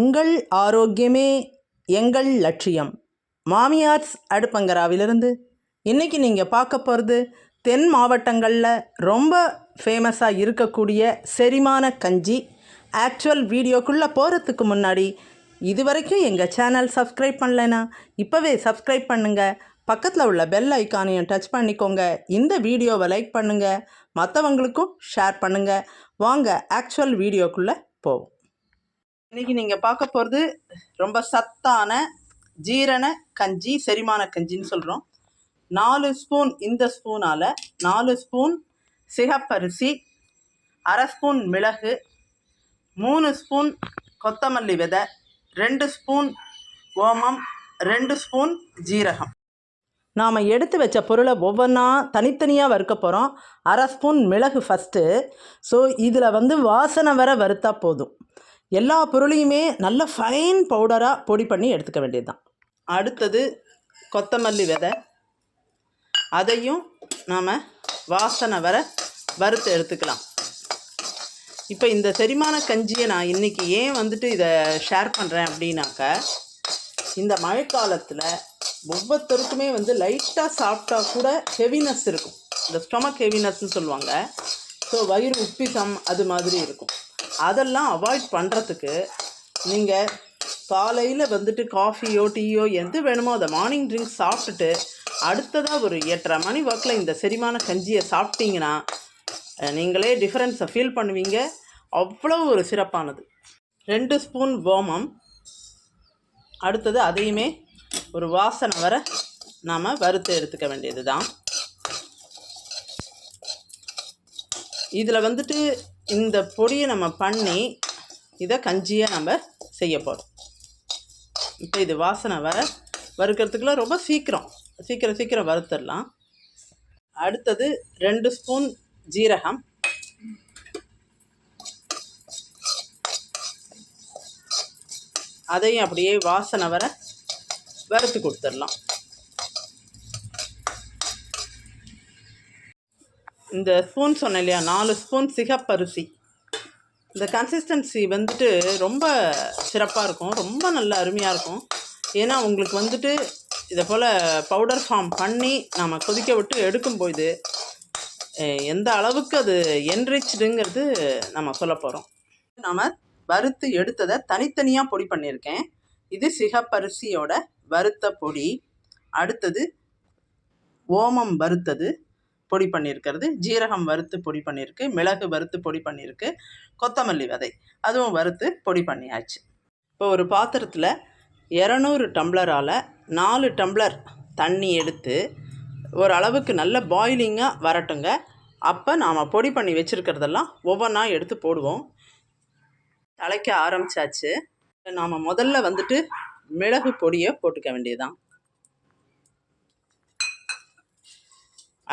உங்கள் ஆரோக்கியமே எங்கள் லட்சியம். மாமியார்ஸ் அடுப்பங்கராவிலிருந்து இன்றைக்கி நீங்கள் பார்க்க போகிறது தென் மாவட்டங்களில் ரொம்ப ஃபேமஸாக இருக்கக்கூடிய செரிமான கஞ்சி. ஆக்சுவல் வீடியோக்குள்ளே போகிறதுக்கு முன்னாடி இது வரைக்கும் எங்கள் சேனல் சப்ஸ்கிரைப் பண்ணலைன்னா இப்போவே சப்ஸ்கிரைப் பண்ணுங்கள் பக்கத்தில் உள்ள பெல் ஐக்கானையும் டச் பண்ணிக்கோங்க. இந்த வீடியோவை லைக் பண்ணுங்கள் மற்றவங்களுக்கும் ஷேர் பண்ணுங்கள் வாங்க ஆக்சுவல் வீடியோக்குள்ளே போவோம். இன்றைக்கி நீங்கள் பார்க்க போகிறது ரொம்ப சத்தான ஜீரண கஞ்சி செரிமான கஞ்சின்னு சொல்கிறோம் நாலு ஸ்பூன் இந்த ஸ்பூனால் நாலு ஸ்பூன் சிகப்பரிசி அரை ஸ்பூன் மிளகு மூணு ஸ்பூன் கொத்தமல்லி விதை ரெண்டு ஸ்பூன் ஓமம் ரெண்டு ஸ்பூன் ஜீரகம். நாம் எடுத்து வச்ச பொருளை ஒவ்வொன்றா தனித்தனியாக வறுக்க போகிறோம் அரை ஸ்பூன் மிளகு ஃபஸ்ட்டு ஸோ இதில் வந்து வாசனை வர வறுத்தா போதும். எல்லா பொருளையுமே நல்ல ஃபைன் பவுடராக பொடி பண்ணி எடுத்துக்க வேண்டியது தான் அடுத்தது கொத்தமல்லி விதை. அதையும் நாம் வாசனை வர வறுத்து எடுத்துக்கலாம். இப்போ இந்த செரிமான கஞ்சியை நான் இன்றைக்கி ஏன் வந்துட்டு இதை ஷேர் பண்ணுறேன் அப்படின்னாக்க இந்த மழைக்காலத்தில் ஒவ்வொருத்தருக்குமே வந்து லைட்டாக சாப்பிட்டா கூட ஹெவினஸ் இருக்கும். இந்த ஸ்டொமக் ஹெவினஸ்ன்னு சொல்லுவாங்க. ஸோ வயிறு உப்பிசம் அது மாதிரி இருக்கும். அதெல்லாம் அவாய்ட் பண்ணுறதுக்கு நீங்கள் காலையில் வந்துட்டு காஃபியோ டீயோ எது வேணுமோ அதை மார்னிங் ட்ரிங்க் சாப்பிட்டுட்டு அடுத்ததாக ஒரு எட்டரை மணி வாக்கில் இந்த செரிமான கஞ்சியை சாப்பிட்டீங்கன்னா நீங்களே டிஃப்ரென்ஸை ஃபீல் பண்ணுவீங்க. அவ்வளோ ஒரு சிறப்பானது. ரெண்டு ஸ்பூன் ஓமம். அடுத்தது அதையுமே ஒரு வாசனை வர நாம் வறுத்து எடுத்துக்க வேண்டியது தான் இதில் வந்துட்டு இந்த பொடியை நம்ம பண்ணி இதை கஞ்சியாக நம்ம செய்ய போகிறோம் இப்போ இது வாசனை வர வறுக்கிறதுக்குள்ள ரொம்ப சீக்கிரம். சீக்கிரம் சீக்கிரம் வறுத்துடலாம். அடுத்தது ரெண்டு ஸ்பூன் ஜீரகம். அதையும் அப்படியே வாசனை வர வறுத்து கொடுத்துடலாம். இந்த ஸ்பூன் சொன்னேன் இல்லையா நாலு ஸ்பூன் சிகப்பரிசி. இந்த கன்சிஸ்டன்சி வந்துட்டு ரொம்ப சிறப்பாக இருக்கும் ரொம்ப நல்ல அருமையாக இருக்கும். ஏன்னா உங்களுக்கு வந்துட்டு இதை போல் பவுடர் ஃபார்ம் பண்ணி நம்ம கொதிக்க விட்டு எடுக்கும்போது எந்த அளவுக்கு அது என்ரிச்சுடுங்கிறது நம்ம சொல்ல போகிறோம் நாம் வறுத்து எடுத்ததை தனித்தனியாக பொடி பண்ணியிருக்கேன். இது சிகப்பரிசியோட வறுத்த பொடி. அடுத்தது ஓமம் வறுத்தது. பொடி பண்ணியிருக்கிறது. ஜீரகம் வறுத்து பொடி பண்ணியிருக்கு. மிளகு வறுத்து பொடி பண்ணியிருக்கு. கொத்தமல்லி விதை. அதுவும் வறுத்து பொடி பண்ணியாச்சு. இப்போ ஒரு பாத்திரத்தில் இரநூறு டம்ளரால் நாலு டம்ளர் தண்ணி எடுத்து ஒரு அளவுக்கு நல்ல பாயிலிங்காக வரட்டுங்க. அப்போ நாம் பொடி பண்ணி வச்சுருக்கிறதெல்லாம் ஒவ்வொன்றா எடுத்து போடுவோம். தலைக்க ஆரம்பித்தாச்சு நாம் முதல்ல வந்துட்டு மிளகு பொடியை போட்டுக்க வேண்டியதுதான்.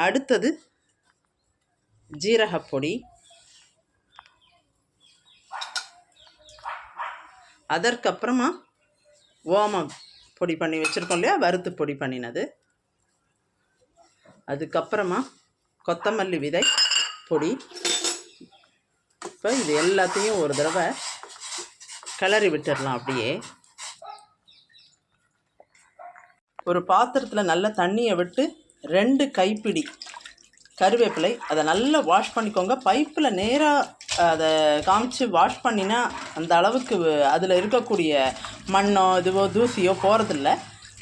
அடுத்தது ஜீரகப்பொடி. அதற்கப்புறமா ஓமம் பொடி பண்ணி வச்சுருக்கோம் இல்லையா? வறுத்து பொடி பண்ணினது. அதுக்கப்புறமா கொத்தமல்லி விதை பொடி. இப்போ இது எல்லாத்தையும் ஒரு தடவை கிளறி விட்டுடலாம் அப்படியே. ஒரு பாத்திரத்தில் நல்ல தண்ணியை விட்டு ரெண்டு கைப்பிடி கருவேப்பிலை அதை நல்லா வாஷ் பண்ணிக்கோங்க. பைப்பில் நேராக அதை காமிச்சு வாஷ் பண்ணினா அந்த அளவுக்கு அதில் இருக்கக்கூடிய மண்ணோ இதுவோ தூசியோ போகிறதில்ல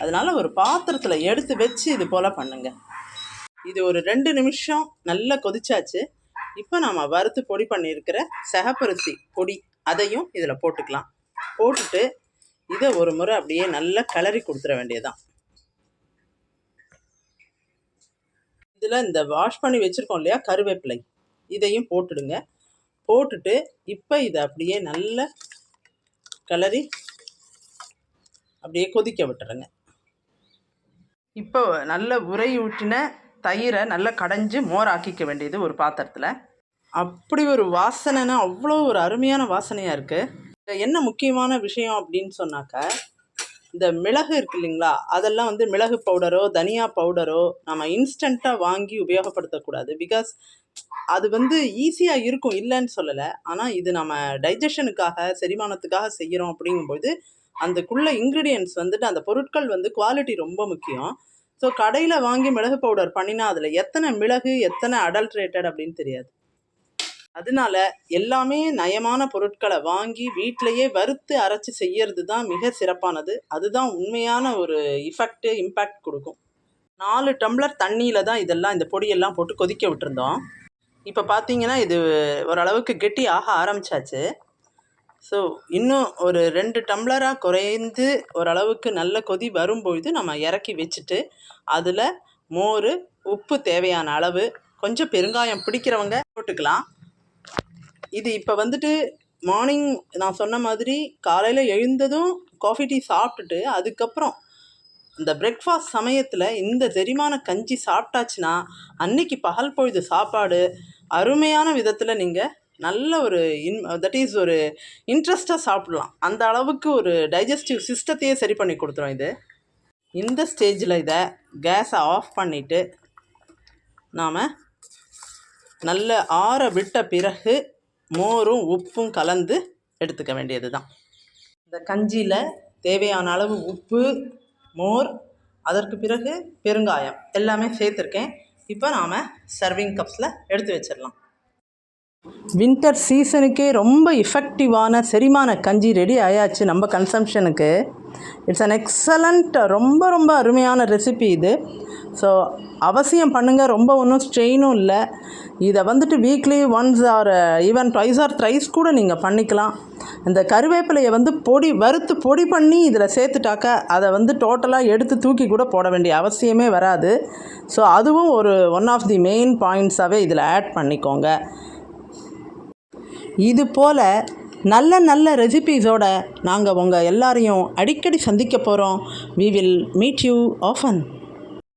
அதனால் ஒரு பாத்திரத்தில் எடுத்து வச்சு இது போல் பண்ணுங்கள் இது ஒரு ரெண்டு நிமிஷம் நல்லா கொதிச்சாச்சு. இப்போ நாம் வறுத்து பொடி பண்ணியிருக்கிற சகப்பரிசி பொடி அதையும் இதில் போட்டுக்கலாம். போட்டுட்டு இதை ஒரு முறை அப்படியே நல்லா கிளறி கொடுத்துட வேண்டியதுதான். இதில் இந்த வாஷ் பண்ணி வச்சுருக்கோம் இல்லையா? கருவேப்பிலை. இதையும் போட்டுடுங்க. போட்டுட்டு இப்போ இதை அப்படியே நல்ல கிளறி அப்படியே கொதிக்க விட்டுருங்க. இப்போ நல்ல உரை ஊற்றின தயிரை நல்லா கடைஞ்சி மோர் ஆக்கிக்க வேண்டியது ஒரு பாத்திரத்தில். அப்படி ஒரு வாசனைனா அவ்வளோ ஒரு அருமையான வாசனையாக இருக்குது என்ன முக்கியமான விஷயம் அப்படின்னு சொன்னாக்கா இந்த மிளகு இருக்கு இல்லைங்களா? அதெல்லாம் வந்து மிளகு பவுடரோ தனியா பவுடரோ நம்ம இன்ஸ்டண்ட்டாக வாங்கி உபயோகப்படுத்தக்கூடாது. பிகாஸ் அது வந்து ஈஸியாக இருக்கும் இல்லைன்னு சொல்லலை. ஆனால் இது நம்ம டைஜஷனுக்காக செரிமானத்துக்காக செய்கிறோம் அப்படிங்கும்போது அதுக்குள்ள இன்க்ரீடியன்ஸ் வந்துட்டு அந்த பொருட்கள் வந்து குவாலிட்டி ரொம்ப முக்கியம். ஸோ கடையில் வாங்கி மிளகு பவுடர் பண்ணினா அதில் எத்தனை மிளகு எத்தனை அடல்ட்ரேட்டட் அப்படின்னு தெரியாது. அதனால எல்லாமே நயமான பொருட்களை வாங்கி வீட்டிலையே வறுத்து அரைச்சி செய்யறது தான் மிக சிறப்பானது. அதுதான் உண்மையான ஒரு இஃபெக்ட் இம்பேக்ட் கொடுக்கும். நாலு டம்ளர் தண்ணியில் தான் இதெல்லாம் இந்த பொடியெல்லாம் போட்டு கொதிக்க விட்டுருந்தோம். இப்போ பார்த்தீங்கன்னா இது ஓரளவுக்கு கெட்டி ஆக ஆரம்பிச்சாச்சு. ஸோ இன்னும் ஒரு ரெண்டு டம்ளராக குறைந்து ஓரளவுக்கு நல்ல கொதி வரும்பொழுது நம்ம இறக்கி வச்சுட்டு அதில் மோர் உப்பு தேவையான அளவு கொஞ்சம் பெருங்காயம் பிடிக்கிறவங்க போட்டுக்கலாம். இது இப்போ வந்துட்டு மார்னிங் நான் சொன்ன மாதிரி காலையில் எழுந்ததும் காஃபி டீ சாப்பிட்டுட்டு அதுக்கப்புறம் இந்த பிரேக்ஃபாஸ்ட் சமயத்தில் இந்த செரிமான கஞ்சி சாப்பிட்டாச்சுன்னா அன்னைக்கு பகல் பொழுது சாப்பாடு அருமையான விதத்தில் நீங்கள் நல்ல ஒரு இன் தட் இஸ் ஒரு இன்ட்ரெஸ்ட்டாக சாப்பிடலாம். அந்த அளவுக்கு ஒரு டைஜஸ்டிவ் சிஸ்டத்தையே சரி பண்ணி கொடுத்துரும் இது. இந்த ஸ்டேஜில் இதை கேஸை ஆஃப் பண்ணிவிட்டு நாம் நல்ல ஆற விட்ட பிறகு மோரும் உப்பும் கலந்து எடுத்துக்க வேண்டியது தான் இந்த கஞ்சியில் தேவையான அளவு உப்பு மோர் அதற்கு பிறகு பெருங்காயம் எல்லாமே சேர்த்துருக்கேன். இப்போ நாம் சர்விங் கப்ஸில் எடுத்து வச்சிடலாம். வின்டர் சீசனுக்கே ரொம்ப இஃபெக்டிவான செரிமான கஞ்சி ரெடி ஆயாச்சு நம்ம கன்சம்ஷனுக்கு இட்ஸ் அன் எக்ஸலண்ட் ரொம்ப ரொம்ப அருமையான ரெசிபி இது. ஸோ அவசியம் பண்ணுங்கள் ரொம்ப ஒன்றும் ஸ்ட்ரெயினும் இல்லை. இதை வந்துட்டு weekly once or even twice or thrice கூட நீங்கள் பண்ணிக்கலாம். இந்த கருவேப்பிலையை வந்து பொடி வறுத்து பொடி பண்ணி இதில் சேர்த்துட்டாக்கா அதை வந்து டோட்டலாக எடுத்து தூக்கி கூட போட வேண்டிய அவசியமே வராது. ஸோ அதுவும் ஒரு ஒன் ஆஃப் தி மெயின் பாயிண்ட்ஸாகவே இதில் ஆட் பண்ணிக்கோங்க. இது போல் நல்ல நல்ல ரெசிபீஸோட நாங்கள் உங்கள் எல்லாரையும் அடிக்கடி சந்திக்க போகிறோம் we will meet you often